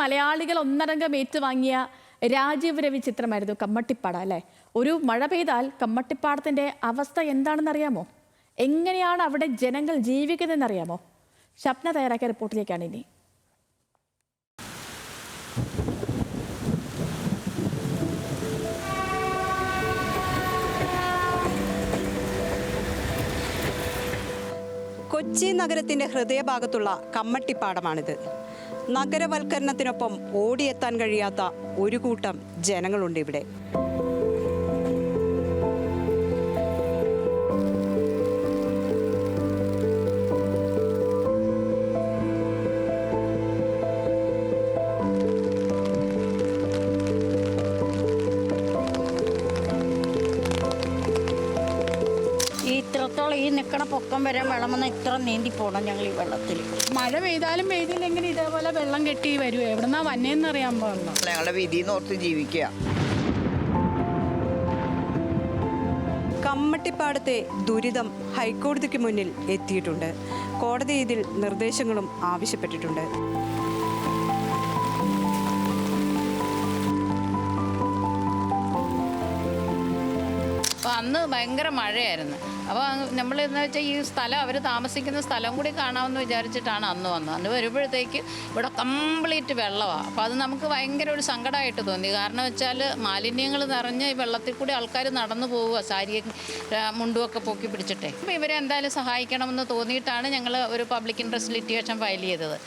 മലയാളികൾ ഒന്നടങ്കം ഏറ്റുവാങ്ങിയ രാജീവ് രവി ചിത്രമായിരുന്നു കമ്മട്ടിപ്പാട അല്ലേ? ഒരു മഴ പെയ്താൽ കമ്മട്ടിപ്പാടത്തിന്റെ അവസ്ഥ എന്താണെന്ന് അറിയാമോ എങ്ങനെയാണ് അവിടെ ജനങ്ങൾ ജീവിക്കുന്നതെന്ന് അറിയാമോ ഷപ്ന തയ്യാറാക്കിയ റിപ്പോർട്ടിലേക്കാണ് ഇനി. കൊച്ചി നഗരത്തിന്റെ ഹൃദയഭാഗത്തുള്ള കമ്മട്ടിപ്പാടമാണിത്. നഗരവൽക്കരണത്തിനൊപ്പം ഓടിയെത്താൻ കഴിയാത്ത ഒരു കൂട്ടം ജനങ്ങളുണ്ട് ഇവിടെ. ഈ നിൽക്കണ പൊക്കം വരെ വെള്ളം വന്നാൽ ഇത്ര നീന്തി പോകണം ഞങ്ങൾ ഈ വെള്ളത്തിൽ. മഴ പെയ്താലും പെയ്തില്ലെങ്കിൽ ഇതേപോലെ വെള്ളം കെട്ടി വരുമോ എവിടുന്നാ വന്നേന്ന് അറിയാൻ പാടില്ല. ഞങ്ങളുടെ വിധിന്ന് നോർത്ത് ജീവിക്കുക. കമ്മട്ടിപ്പാടത്തെ ദുരിതം ഹൈക്കോടതിക്ക് മുന്നിൽ എത്തിയിട്ടുണ്ട്. കോടതി ഇതിൽ നിർദ്ദേശങ്ങളും ആവശ്യപ്പെട്ടിട്ടുണ്ട്. അന്ന് ഭയങ്കര മഴയായിരുന്നു. അപ്പോൾ നമ്മൾ എന്ന് വെച്ചാൽ ഈ സ്ഥലം അവർ താമസിക്കുന്ന സ്ഥലം കൂടി കാണാമെന്ന് വിചാരിച്ചിട്ടാണ് അന്ന് വന്നത്. അന്ന് വരുമ്പോഴത്തേക്ക് ഇവിടെ കംപ്ലീറ്റ് വെള്ളമാണ് അപ്പോൾ അത് നമുക്ക് ഭയങ്കര ഒരു സങ്കടമായിട്ട് തോന്നി. കാരണം വെച്ചാൽ മാലിന്യങ്ങൾ നിറഞ്ഞ് ഈ വെള്ളത്തിൽ കൂടി ആൾക്കാർ നടന്നു പോവുക സാരിയും ആ, മുണ്ടുമൊക്കെ പൊക്കി പിടിച്ചിട്ടേ. അപ്പോൾ ഇവരെ എന്തായാലും സഹായിക്കണമെന്ന് തോന്നിയിട്ടാണ് ഞങ്ങൾ ഒരു പബ്ലിക് ഇൻട്രസ്റ്റ് ലിറ്റിഗേഷൻ ഫയൽ ചെയ്തത്.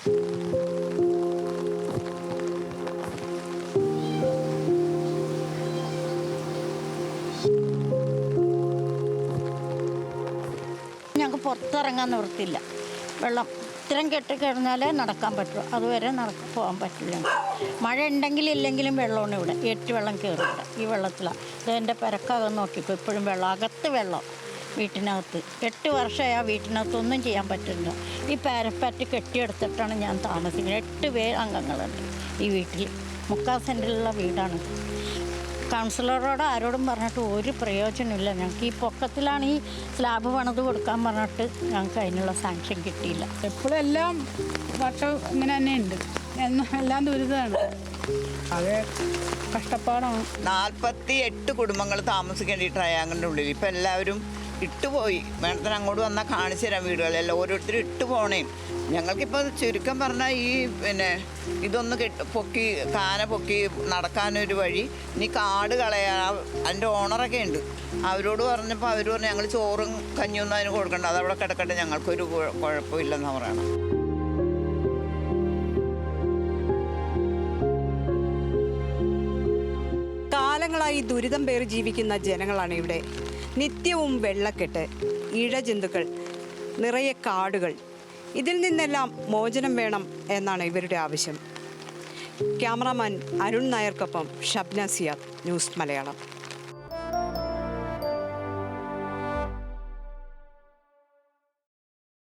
ഞങ്ങൾക്ക് പുറത്തിറങ്ങാൻ നിർത്തില്ല വെള്ളം ഇത്രയും കെട്ടി കിടന്നാലേ നടക്കാൻ പറ്റുള്ളൂ അതുവരെ നടക്ക പോകാൻ പറ്റില്ല. മഴ ഉണ്ടെങ്കിൽ ഇല്ലെങ്കിലും വെള്ളമാണ് ഇവിടെ. ഏറ്റ് വെള്ളം കയറില്ല. ഈ വെള്ളത്തിലാണ് ഇത് എന്റെ പെരക്കകം നോക്കിക്കോ. ഇപ്പോഴും വെള്ളം. അകത്ത് വെള്ളം വീട്ടിനകത്ത്. എട്ട് വർഷമായി ആ വീട്ടിനകത്ത് ഒന്നും ചെയ്യാൻ പറ്റില്ല ഈ പാരപ്പറ്റ് കെട്ടിയെടുത്തിട്ടാണ് ഞാൻ താമസിക്കുന്നത്. എട്ട് പേര് അംഗങ്ങളുണ്ട് ഈ വീട്ടിൽ. മുക്കാൽ സെന്റിലുള്ള വീടാണ്. കൗൺസിലറോട് ആരോടും പറഞ്ഞിട്ട് ഒരു പ്രയോജനമില്ല ഞങ്ങൾക്ക് ഈ പൊക്കത്തിലാണ് ഈ സ്ലാബ് പണിത് കൊടുക്കാൻ പറഞ്ഞിട്ട് ഞങ്ങൾക്ക് അതിനുള്ള സാങ്ഷൻ കിട്ടിയില്ല. എപ്പോഴും എല്ലാം വർഷം ഇങ്ങനെ തന്നെ ഉണ്ട് എല്ലാം ദുരിതമാണ്. അത് കഷ്ടപ്പാടാണ്. നാൽപ്പത്തി എട്ട് കുടുംബങ്ങൾ താമസിക്കേണ്ട ഈ ട്രയാങ്കിളിന്റെ ഉള്ളിൽ. ഇപ്പം എല്ലാവരും ഇട്ടുപോയി. വേണത്തിന് അങ്ങോട്ട് വന്നാൽ കാണിച്ചു തരാം വീടുകളെല്ലാം ഓരോരുത്തരും ഇട്ടു പോണേ ഞങ്ങൾക്കിപ്പോൾ ചുരുക്കം പറഞ്ഞാൽ ഈ പിന്നെ ഇതൊന്ന് കെട്ട് പൊക്കി കാന പൊക്കി നടക്കാനൊരു വഴി. ഇനി കാട് കളയാ. അതിന്റെ ഓണറൊക്കെ ഉണ്ട്. അവരോട് പറഞ്ഞപ്പോൾ അവർ പറഞ്ഞു ഞങ്ങൾ ചോറും കഞ്ഞിയൊന്നും അതിന് കൊടുക്കണ്ട. അതവിടെ കിടക്കട്ടെ. ഞങ്ങൾക്കൊരു കുഴപ്പമില്ലെന്ന് പറയണം. കാലങ്ങളായി ദുരിതം പേറി ജീവിക്കുന്ന ജനങ്ങളാണ് ഇവിടെ നിത്യവും വെള്ളക്കെട്ട് ഇഴജന്തുക്കൾ നിറയെ കാടുകൾ. ഇതിൽ നിന്നെല്ലാം മോചനം വേണം എന്നാണ് ഇവരുടെ ആവശ്യം. ക്യാമറാമാൻ അരുൺ നായർക്കൊപ്പം ഷബ്ന സിയാദ് ന്യൂസ് മലയാളം.